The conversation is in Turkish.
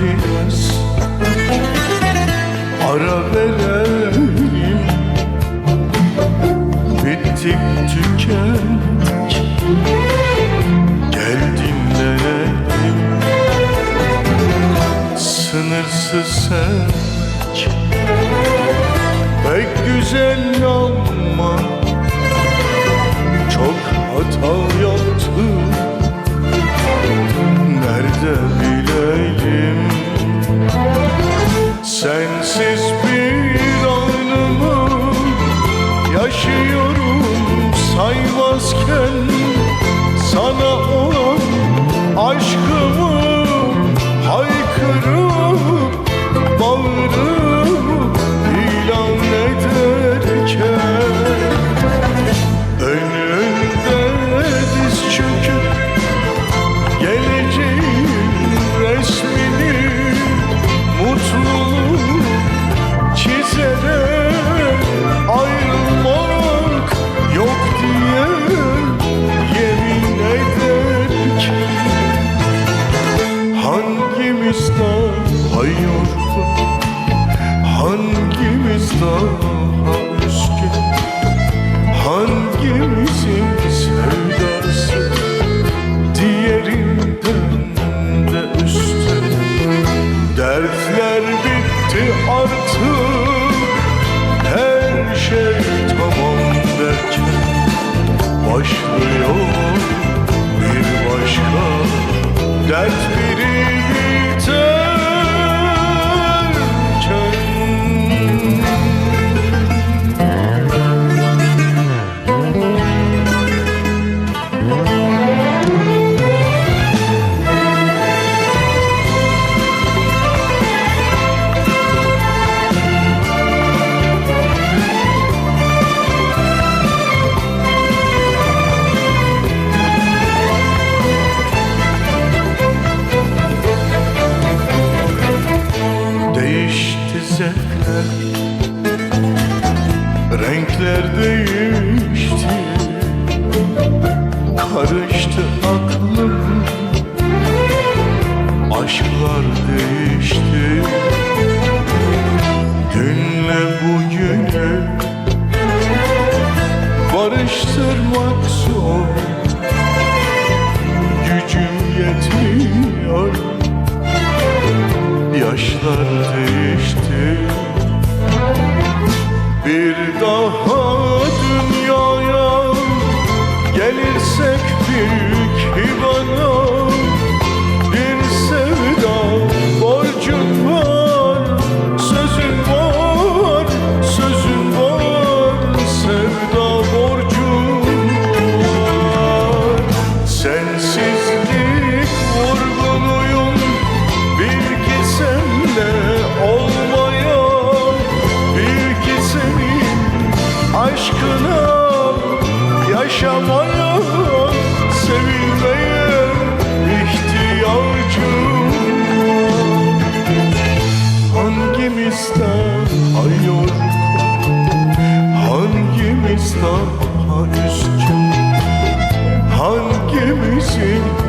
Biraz ara verelim. Bittik tükendik. Gel dinleyelim Sınırsız sevgi Pek güzel ama Çok hata yaptım. Nerede bileyim Guru. Hangimiz daha üzgün Hangimizin sevdası Diğerinden de üstün. Dertler bitti artık. Her şey tamam derken Başlıyor çiçekler Renkler değişti. Karıştı aklım. Aşklar değişti. Dünle bugünü Bir kibarım, beni sevdam, borcun var, sözün var, sözün var, sevda borcun var. Sensizlik vurgun uyum, bir kese ne olmaya, bir kese mi aşkına yaşamaya. Hangimizde hal yok Hangimizde üstün? Hangimizin